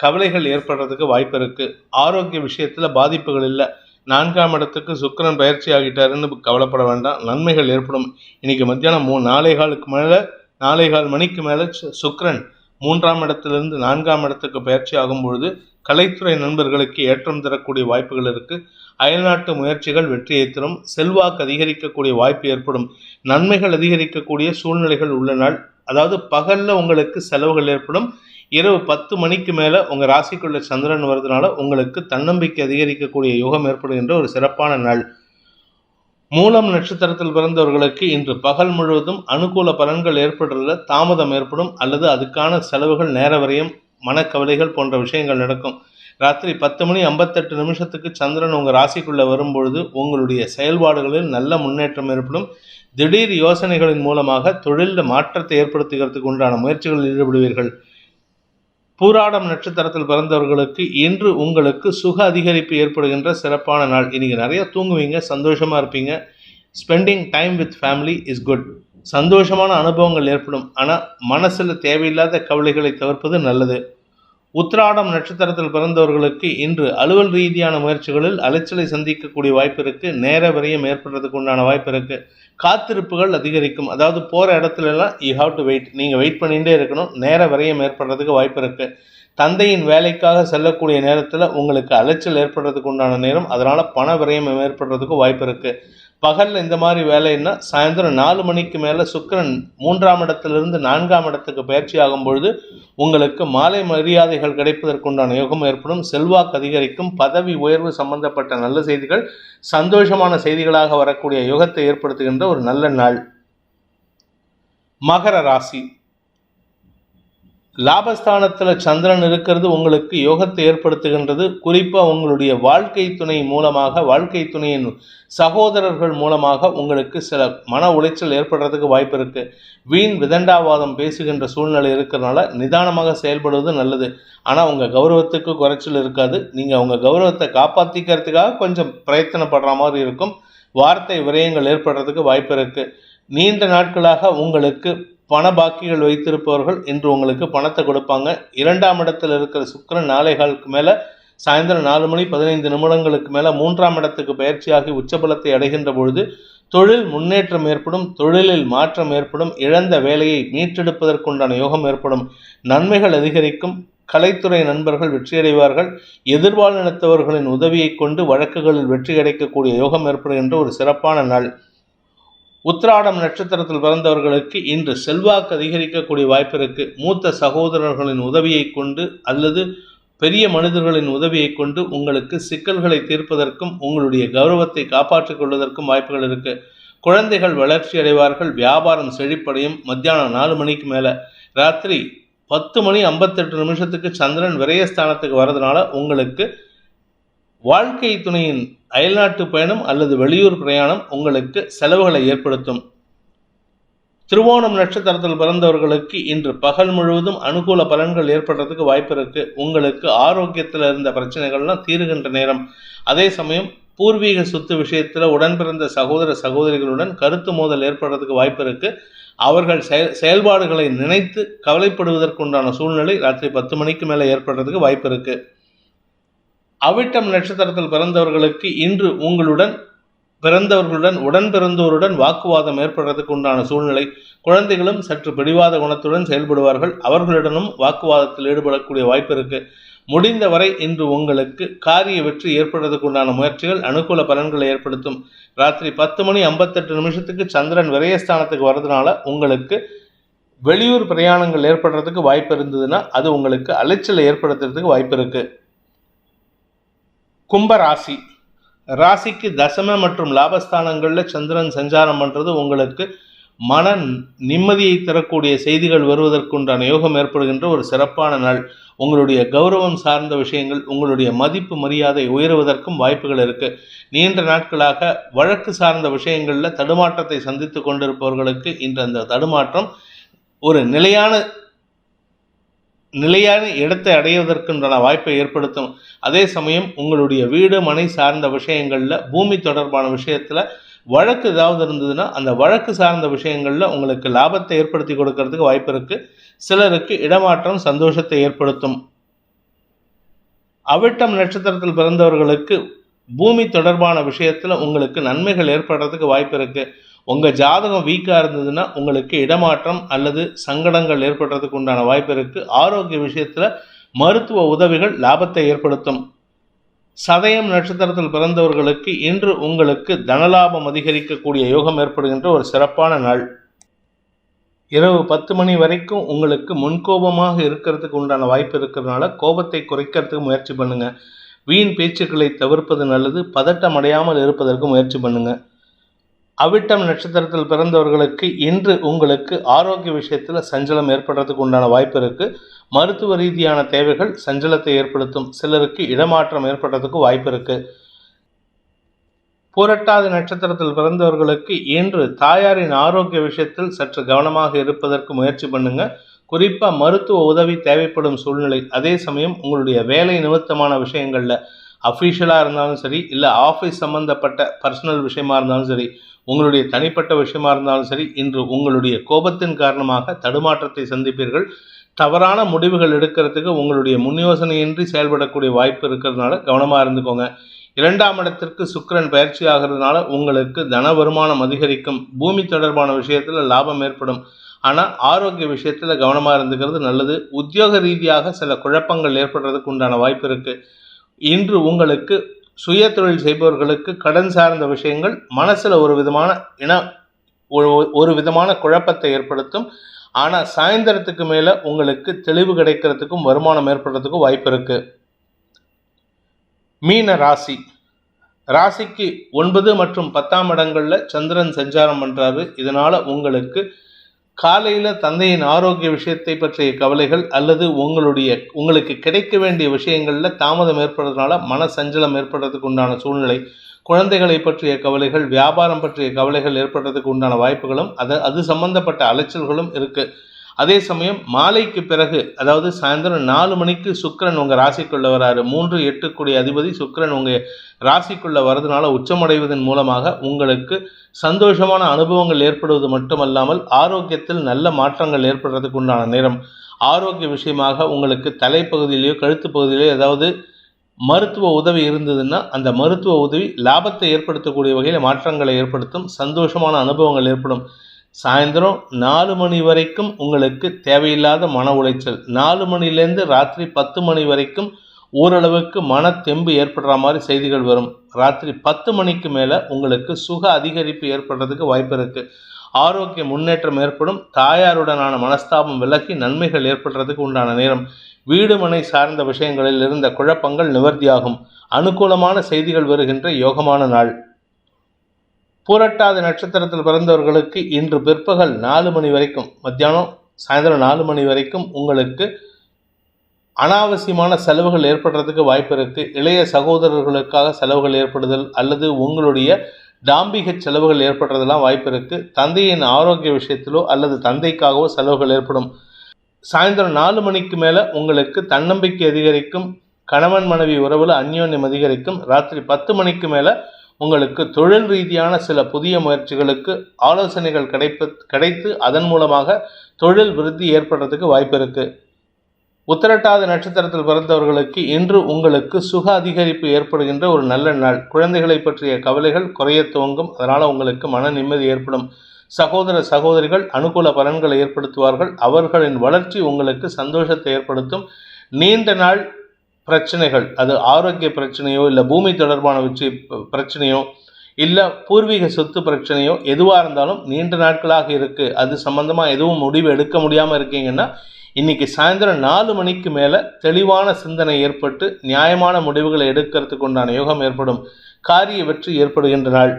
S2: கவலைகள் ஏற்படுறதுக்கு வாய்ப்பு இருக்குது ஆரோக்கிய விஷயத்தில் பாதிப்புகள் இல்லை. நான்காம் இடத்துக்கு சுக்கரன் பயிற்சி ஆகிட்டாருன்னு கவலைப்பட வேண்டாம். நன்மைகள் ஏற்படும். இன்னைக்கு மத்தியானம் மூ நாலே காலுக்கு மேலே நாலே கால் மணிக்கு மேலே சு- மூன்றாம் இடத்திலிருந்து நான்காம் இடத்துக்கு பயிற்சி ஆகும் பொழுது கலைத்துறை நண்பர்களுக்கு ஏற்றம் தரக்கூடிய வாய்ப்புகள் இருக்கு. அயல்நாட்டு முயற்சிகள் வெற்றியை தரும். செல்வாக்கு அதிகரிக்கக்கூடிய வாய்ப்பு ஏற்படும். நன்மைகள் அதிகரிக்கக்கூடிய சூழ்நிலைகள் உள்ள நாள் அதாவது பகலில் உங்களுக்கு செலவுகள் ஏற்படும். இரவு பத்து மணிக்கு மேலே உங்கள் ராசிக்குள்ள சந்திரன் வர்றதுனால உங்களுக்கு தன்னம்பிக்கை அதிகரிக்கக்கூடிய யோகம் ஏற்படுகின்ற ஒரு சிறப்பான நாள். மூலம் நட்சத்திரத்தில் பிறந்தவர்களுக்கு இன்று பகல் முழுவதும் அனுகூல பலன்கள் ஏற்படுறதுல தாமதம் ஏற்படும் அல்லது அதுக்கான செலவுகள் நேர வரையும் மனக்கவலைகள் போன்ற விஷயங்கள் நடக்கும். ராத்திரி பத்து மணி ஐம்பத்தெட்டு நிமிஷத்துக்கு சந்திரன் உங்கள் ராசிக்குள்ளே வரும்பொழுது உங்களுடைய செயல்பாடுகளில் நல்ல முன்னேற்றம் ஏற்படும். திடீர் யோசனைகளின் மூலமாக தொழிலில் மாற்றத்தை ஏற்படுத்துகிறதுக்கு உண்டான முயற்சிகளில் ஈடுபடுவீர்கள். பூராடம் நட்சத்திரத்தில் பிறந்தவர்களுக்கு இன்று உங்களுக்கு சுக அதிகரிப்பு ஏற்படுகின்ற சிறப்பான நாள். இன்றைக்கி நிறைய தூங்குவீங்க சந்தோஷமாக இருப்பீங்க. Spending time with family is good சந்தோஷமான அனுபவங்கள் ஏற்படும். ஆனால் மனசில் தேவையில்லாத கவலைகளை தவிர்ப்பது நல்லது. உத்திராடம் நட்சத்திரத்தில் பிறந்தவர்களுக்கு இன்று அலுவல் ரீதியான முயற்சிகளில் அலைச்சலை சந்திக்கக்கூடிய வாய்ப்பு இருக்குது நேர விரயம் ஏற்படுறதுக்கு உண்டான வாய்ப்பு இருக்குது காத்திருப்புகள் அதிகரிக்கும். அதாவது போகிற இடத்துலலாம் யூ ஹாவ் டு வெயிட் நீங்கள் வெயிட் பண்ணிகிட்டே இருக்கணும். நேர விரயம் ஏற்படுறதுக்கு வாய்ப்பு இருக்குது தந்தையின் வேலைக்காக செல்லக்கூடிய நேரத்தில் உங்களுக்கு அலைச்சல் ஏற்படுறதுக்கு உண்டான நேரம் அதனால் பண விரயம் ஏற்படுறதுக்கு வாய்ப்பு இருக்குது பகலில் இந்த மாதிரி வேலைன்னா சாயந்தரம் நாலு மணிக்கு மேலே சுக்கரன் மூன்றாம் இடத்திலிருந்து நான்காம் இடத்துக்கு பயிற்சி ஆகும் பொழுது உங்களுக்கு மாலை மரியாதைகள் கிடைப்பதற்குண்டான யோகம் ஏற்படும். செல்வாக்கு அதிகரிக்கும். பதவி உயர்வு சம்பந்தப்பட்ட நல்ல செய்திகள் சந்தோஷமான செய்திகளாக வரக்கூடிய யோகத்தை ஏற்படுத்துகின்ற ஒரு நல்ல நாள். மகர ராசி. லாபஸ்தானத்தில் சந்திரன் இருக்கிறது உங்களுக்கு யோகத்தை ஏற்படுத்துகின்றது. குறிப்பாக உங்களுடைய வாழ்க்கை துணை மூலமாக வாழ்க்கை துணையின் சகோதரர்கள் மூலமாக உங்களுக்கு சில மன உளைச்சல் ஏற்படுறதுக்கு வாய்ப்பு இருக்குது வீண் விதண்டாவாதம் பேசுகின்ற சூழ்நிலை இருக்கிறனால நிதானமாக செயல்படுவது நல்லது. ஆனால் உங்கள் கௌரவத்துக்கு குறைச்சல் இருக்காது. நீங்கள் உங்கள் கௌரவத்தை காப்பாற்றிக்கிறதுக்காக கொஞ்சம் பிரயத்தனப்படுற மாதிரி இருக்கும். வார்த்தை விரயங்கள் ஏற்படுறதுக்கு வாய்ப்பு இருக்குது நீண்ட நாட்களாக உங்களுக்கு பண பாக்கிகள் வைத்திருப்பவர்கள் இன்று உங்களுக்கு பணத்தை கொடுப்பாங்க. இரண்டாம் இடத்தில் இருக்கிற சுக்கிரன் நாளைகளுக்கு மேலே சாயந்தரம் நாலு மணி பதினைந்து நிமிடங்களுக்கு மேலே மூன்றாம் இடத்துக்கு பயிற்சியாகி உச்சபலத்தை அடைகின்ற பொழுது தொழில் முன்னேற்றம் ஏற்படும் தொழிலில் மாற்றம் ஏற்படும் இழந்த வேலையை மீட்டெடுப்பதற்குண்டான யோகம் ஏற்படும். நன்மைகள் அதிகரிக்கும். கலைத்துறை நண்பர்கள் வெற்றியடைவார்கள். எதிர்பாலினத்தவர்களின் உதவியை கொண்டு வழக்குகளில் வெற்றி கிடைக்கக்கூடிய யோகம் ஏற்படுகின்ற ஒரு சிறப்பான நாள். உத்ராடம் நட்சத்திரத்தில் பிறந்தவர்களுக்கு இன்று செல்வாக்கு அதிகரிக்கக்கூடிய வாய்ப்பு இருக்கு மூத்த சகோதரர்களின் உதவியை கொண்டு அல்லது பெரிய மனிதர்களின் உதவியை கொண்டு உங்களுக்கு சிக்கல்களை தீர்ப்பதற்கும் உங்களுடைய கௌரவத்தை காப்பாற்றிக் கொள்வதற்கும் வாய்ப்புகள் இருக்கு. குழந்தைகள் வளர்ச்சி அடைவார்கள் வியாபாரம் செழிப்படையும். மத்தியானம் நாலு மணிக்கு மேலே. ராத்திரி பத்து மணி ஐம்பத்தெட்டு நிமிஷத்துக்கு சந்திரன் விரயஸ்தானத்துக்கு வரதுனால உங்களுக்கு வாழ்க்கை துணையின் அயல்நாட்டு பயணம் அல்லது வெளியூர் பிரயாணம் உங்களுக்கு செலவுகளை ஏற்படுத்தும். திருவோணம் நட்சத்திரத்தில் பிறந்தவர்களுக்கு இன்று பகல் முழுவதும் அனுகூல பலன்கள் ஏற்படுறதுக்கு வாய்ப்பு இருக்கு. உங்களுக்கு ஆரோக்கியத்தில் இருந்த பிரச்சனைகள்லாம் தீருகின்ற நேரம். அதே சமயம் பூர்வீக சொத்து விஷயத்தில் உடன் பிறந்த சகோதர சகோதரிகளுடன் கருத்து மோதல் ஏற்படுறதுக்கு வாய்ப்பு இருக்கு. அவர்கள் செயல் செயல்பாடுகளை நினைத்து கவலைப்படுவதற்குண்டான சூழ்நிலை ராத்திரி பத்து மணிக்கு மேலே ஏற்படுறதுக்கு வாய்ப்பு இருக்குது அவிட்டம் நட்சத்திரத்தில் பிறந்தவர்களுக்கு இன்று உங்களுடன் பிறந்தவர்களுடன் உடன் பிறந்தோருடன் வாக்குவாதம் ஏற்படுறதுக்கு உண்டான சூழ்நிலை குழந்தைகளும் சற்று பிடிவாத குணத்துடன் செயல்படுவார்கள். அவர்களுடனும் வாக்குவாதத்தில் ஈடுபடக்கூடிய வாய்ப்பு இருக்கு. முடிந்தவரை இன்று உங்களுக்கு காரிய வெற்றி ஏற்படுறதுக்கு உண்டான முயற்சிகள் அனுகூல பலன்களை ஏற்படுத்தும். ராத்திரி பத்து மணி ஐம்பத்தெட்டு நிமிஷத்துக்கு சந்திரன் விரயஸ்தானத்துக்கு வர்றதுனால உங்களுக்கு வெளியூர் பிரயாணங்கள் ஏற்படுறதுக்கு வாய்ப்பு இருந்ததுன்னா அது உங்களுக்கு அலைச்சலை ஏற்படுத்துறதுக்கு வாய்ப்பு இருக்குது கும்ப ராசி. ராசிக்கு தசம மற்றும் லாபஸ்தானங்களில் சந்திரன் சஞ்சாரம் பண்ணுறது உங்களுக்கு மன நிம்மதியை தரக்கூடிய செய்திகள் வருவதற்குண்டான யோகம் ஏற்படுகின்ற ஒரு சிறப்பான நாள். உங்களுடைய கௌரவம் சார்ந்த விஷயங்கள் உங்களுடைய மதிப்பு மரியாதை உயருவதற்கும் வாய்ப்புகள் இருக்குது நீண்ட நாட்களாக வழக்கு சார்ந்த விஷயங்களில் தடுமாற்றத்தை சந்தித்து கொண்டிருப்பவர்களுக்கு இன்று அந்த தடுமாற்றம் ஒரு நிலையான நிலையான இடத்தை அடைவதற்குண்டான வாய்ப்பை ஏற்படுத்தும். அதே சமயம் உங்களுடைய வீடு மனை சார்ந்த விஷயங்களில் பூமி தொடர்பான விஷயத்தில் வழக்கு ஏதாவது இருந்ததுன்னா அந்த வழக்கு சார்ந்த விஷயங்களில் உங்களுக்கு லாபத்தை ஏற்படுத்தி கொடுக்கறதுக்கு வாய்ப்பு இருக்குது சிலருக்கு இடமாற்றம் சந்தோஷத்தை ஏற்படுத்தும். அவிட்டம் நட்சத்திரத்தில் பிறந்தவர்களுக்கு பூமி தொடர்பான விஷயத்தில் உங்களுக்கு நன்மைகள் ஏற்படுறதுக்கு வாய்ப்பு இருக்குது உங்கள் ஜாதகம் வீக்காக இருந்ததுன்னா உங்களுக்கு இடமாற்றம் அல்லது சங்கடங்கள் ஏற்படுறதுக்கு உண்டான வாய்ப்பு இருக்குது ஆரோக்கிய விஷயத்தில் மருத்துவ உதவிகள் லாபத்தை ஏற்படுத்தும். சதயம் நட்சத்திரத்தில் பிறந்தவர்களுக்கு இன்று உங்களுக்கு தனலாபம் அதிகரிக்கக்கூடிய யோகம் ஏற்படுகின்ற ஒரு சிறப்பான நாள். இரவு பத்து மணி வரைக்கும் உங்களுக்கு முன்கோபமாக இருக்கிறதுக்கு உண்டான வாய்ப்பு இருக்கிறதுனால கோபத்தை குறைக்கிறதுக்கு முயற்சி பண்ணுங்கள் வீண் பேச்சுக்களை தவிர்ப்பது நல்லது. பதட்டம் அடையாமல் இருப்பதற்கு முயற்சி பண்ணுங்கள் அவிட்டம் நட்சத்திரத்தில் பிறந்தவர்களுக்கு இன்று உங்களுக்கு ஆரோக்கிய விஷயத்தில் சஞ்சலம் ஏற்படுறதுக்கு உண்டான வாய்ப்பு இருக்குது மருத்துவ ரீதியான தேவைகள் சஞ்சலத்தை ஏற்படுத்தும். சிலருக்கு இடமாற்றம் ஏற்படுறதுக்கு வாய்ப்பு இருக்குது புரட்டாதி நட்சத்திரத்தில் பிறந்தவர்களுக்கு இன்று தாயாரின் ஆரோக்கிய விஷயத்தில் சற்று கவனமாக இருப்பதற்கு முயற்சி பண்ணுங்க. குறிப்பாக மருத்துவ உதவி தேவைப்படும் சூழ்நிலை. அதே சமயம் உங்களுடைய வேலை நிமித்தமான விஷயங்களில் அஃபீஷியலாக இருந்தாலும் சரி இல்லை ஆஃபீஸ் சம்மந்தப்பட்ட பர்சனல் விஷயமா இருந்தாலும் சரி உங்களுடைய தனிப்பட்ட விஷயமா இருந்தாலும் சரி இன்று உங்களுடைய கோபத்தின் காரணமாக தடுமாற்றத்தை சந்திப்பீர்கள். தவறான முடிவுகள் எடுக்கிறதுக்கு உங்களுடைய முன் யோசனையின்றி செயல்படக்கூடிய வாய்ப்பு இருக்கிறதுனால கவனமாக இருந்துக்கோங்க. இரண்டாம் இடத்திற்கு சுக்கிரன் பயிற்சி ஆகிறதுனால உங்களுக்கு தன வருமானம் அதிகரிக்கும். பூமி தொடர்பான விஷயத்தில் லாபம் ஏற்படும். ஆனால் ஆரோக்கிய விஷயத்தில் கவனமாக இருந்துக்கிறது நல்லது. உத்தியோக ரீதியாக சில குழப்பங்கள் ஏற்படுறதுக்கு உண்டான வாய்ப்பு இருக்குது இன்று உங்களுக்கு சுய தொழில் செய்பவர்களுக்கு கடன் சார்ந்த விஷயங்கள் மனசில் ஒரு விதமான இன ஒரு- விதமான குழப்பத்தை ஏற்படுத்தும். ஆனால் சாயந்தரத்துக்கு மேலே உங்களுக்கு தெளிவு கிடைக்கிறதுக்கும் வருமானம் ஏற்படுறதுக்கும் வாய்ப்பு இருக்குது மீன ராசி. ராசிக்கு ஒன்பது மற்றும் பத்தாம் இடங்களில் சந்திரன் சஞ்சாரம் பண்ணுறாரு இதனால் உங்களுக்கு காலையில் தந்தையின் ஆரோக்கிய விஷயத்தை பற்றிய கவலைகள் அல்லது உங்களுடைய உங்களுக்கு கிடைக்க வேண்டிய விஷயங்களில் தாமதம் ஏற்படுறதுனால மன சஞ்சலம் ஏற்படுறதுக்கு உண்டான சூழ்நிலை குழந்தைகளை பற்றிய கவலைகள் வியாபாரம் பற்றிய கவலைகள் ஏற்படுறதுக்கு உண்டான வாய்ப்புகளும் அது அது சம்பந்தப்பட்ட அலைச்சல்களும் இருக்குது அதே சமயம் மாலைக்கு பிறகு அதாவது சாயந்தரம் நாலு மணிக்கு சுக்கரன் உங்கள் ராசிக்குள்ளே வராரு. மூன்று எட்டு கூடிய அதிபதி சுக்கிரன் உங்கள் ராசிக்குள்ளே வரதுனால உச்சமடைவதன் மூலமாக உங்களுக்கு சந்தோஷமான அனுபவங்கள் ஏற்படுவது மட்டுமல்லாமல் ஆரோக்கியத்தில் நல்ல மாற்றங்கள் ஏற்படுறதுக்கு உண்டான நேரம். ஆரோக்கிய விஷயமாக உங்களுக்கு தலைப்பகுதியிலேயோ கழுத்து பகுதியிலேயோ ஏதாவது மருத்துவ உதவி இருந்ததுன்னா அந்த மருத்துவ உதவி லாபத்தை ஏற்படுத்தக்கூடிய வகையில் மாற்றங்களை ஏற்படுத்தும் சந்தோஷமான அனுபவங்கள் ஏற்படும். சாயந்தரம் நாலு மணி வரைக்கும் உங்களுக்கு தேவையில்லாத மன உளைச்சல். நாலு மணிலேருந்து ராத்திரி பத்து மணி வரைக்கும் ஓரளவுக்கு மன தெம்பு ஏற்படுற மாதிரி செய்திகள் வரும். ராத்திரி பத்து மணிக்கு மேலே உங்களுக்கு சுக அதிகரிப்பு ஏற்படுறதுக்கு வாய்ப்பு இருக்குது ஆரோக்கிய முன்னேற்றம் ஏற்படும். தாயாருடனான மனஸ்தாபம் விலகி நன்மைகள் ஏற்படுறதுக்கு உண்டான நேரம். வீடு மனை சார்ந்த விஷயங்களில் இருந்த குழப்பங்கள் நிவர்த்தியாகும். அனுகூலமான செய்திகள் வருகின்ற யோகமான நாள். பூரட்டாதி நட்சத்திரத்தில் பிறந்தவர்களுக்கு இன்று பிற்பகல் நாலு மணி வரைக்கும் மத்தியானம் சாயந்தரம் நாலு மணி வரைக்கும் உங்களுக்கு அனாவசியமான செலவுகள் ஏற்படுறதுக்கு வாய்ப்பு இருக்கு. இளைய சகோதரர்களுக்காக செலவுகள் ஏற்படுதல் அல்லது உங்களுடைய டாம்பிக செலவுகள் ஏற்படுறதெல்லாம் வாய்ப்பு இருக்கு. தந்தையின் ஆரோக்கிய விஷயத்திலோ அல்லது தந்தைக்காகவோ செலவுகள் ஏற்படும். சாயந்தரம் நாலு மணிக்கு மேலே உங்களுக்கு தன்னம்பிக்கை அதிகரிக்கும் கணவன் மனைவி உறவில் அந்யோன்யம் அதிகரிக்கும். ராத்திரி பத்து மணிக்கு மேலே உங்களுக்கு தொழில் ரீதியான சில புதிய முயற்சிகளுக்கு ஆலோசனைகள் கிடைப்பு கிடைத்து அதன் மூலமாக தொழில் விருத்தி ஏற்படுறதுக்கு வாய்ப்பு இருக்கு. உத்திரட்டாத நட்சத்திரத்தில் பிறந்தவர்களுக்கு இன்று உங்களுக்கு சுக அதிகரிப்பு ஏற்படுகின்ற ஒரு நல்ல நாள். குழந்தைகளை பற்றிய கவலைகள் குறைய துவங்கும். அதனால் உங்களுக்கு மன நிம்மதி ஏற்படும். சகோதர சகோதரிகள் அனுகூல பலன்களை ஏற்படுத்துவார்கள். அவர்களின் வளர்ச்சி உங்களுக்கு சந்தோஷத்தை ஏற்படுத்தும். நீண்ட நாள் பிரச்சனைகள் அது ஆரோக்கிய பிரச்சனையோ இல்லை பூமி தொடர்பான விஷய பிரச்சனையோ இல்லை பூர்வீக சொத்து பிரச்சனையோ எதுவாக இருந்தாலும் நீண்ட நாட்களாக இருக்குது அது சம்மந்தமாக எதுவும் முடிவு எடுக்க முடியாமல் இருக்கீங்கன்னா இன்னைக்கு சாயந்தரம் நாலு மணிக்கு மேலே தெளிவான சிந்தனை ஏற்பட்டு நியாயமான முடிவுகளை எடுக்கிறதுக்கு உண்டான யோகம் ஏற்படும். காரிய வெற்றி ஏற்படுகின்ற நாள்.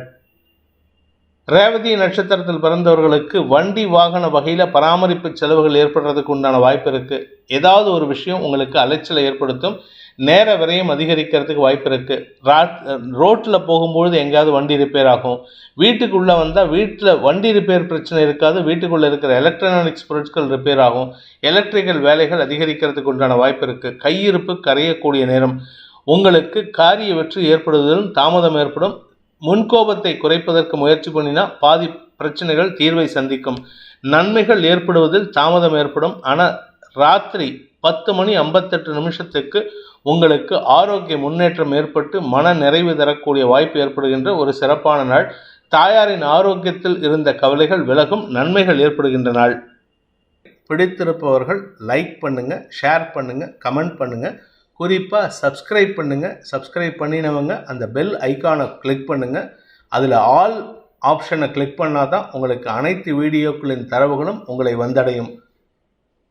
S2: ரேவதி நட்சத்திரத்தில் பிறந்தவர்களுக்கு வண்டி வாகன வகையில் பராமரிப்பு செலவுகள் ஏற்படுறதுக்கு உண்டான வாய்ப்பு இருக்குது ஏதாவது ஒரு விஷயம் உங்களுக்கு அலைச்சலை ஏற்படுத்தும். நேர விரயம் அதிகரிக்கிறதுக்கு வாய்ப்பு இருக்குது ராட் ரோட்டில் போகும்பொழுது எங்கேயாவது வண்டி ரிப்பேர் ஆகும். வீட்டுக்குள்ளே வந்தால் வீட்டில் வண்டி ரிப்பேர் பிரச்சனை இருக்காது. வீட்டுக்குள்ளே இருக்கிற எலக்ட்ரானிக்ஸ் பொருட்கள் ரிப்பேர் ஆகும். எலக்ட்ரிக்கல் வேலைகள் அதிகரிக்கிறதுக்கு உண்டான வாய்ப்பு இருக்குது கையிருப்பு கரையக்கூடிய நேரம். உங்களுக்கு காரிய வெற்றி ஏற்படுவதிலும் தாமதம் ஏற்படும். முன்கோபத்தை குறைப்பதற்கு முயற்சி பண்ணினா பாதி பிரச்சனைகள் தீர்வை சந்திக்கும். நன்மைகள் ஏற்படுவதில் தாமதம் ஏற்படும். ஆனால் ராத்திரி பத்து மணி ஐம்பத்தெட்டு நிமிஷத்துக்கு உங்களுக்கு ஆரோக்கிய முன்னேற்றம் ஏற்பட்டு மன நிறைவு தரக்கூடிய வாய்ப்பு ஏற்படுகின்ற ஒரு சிறப்பான நாள். தாயாரின் ஆரோக்கியத்தில் இருந்த கவலைகள் விலகும் நன்மைகள் ஏற்படுகின்ற நாள். பிடித்திருப்பவர்கள் லைக் பண்ணுங்க ஷேர் பண்ணுங்க கமெண்ட் பண்ணுங்க. குறிப்பாக சப்ஸ்கிரைப் பண்ணுங்க. சப்ஸ்கிரைப் பண்ணினவங்க அந்த பெல் ஐக்கானை கிளிக் பண்ணுங்க. அதில் ஆல் ஆப்ஷனை கிளிக் பண்ணால் தான் உங்களுக்கு அனைத்து வீடியோக்களின் தரவுகளும் உங்களை வந்தடையும்.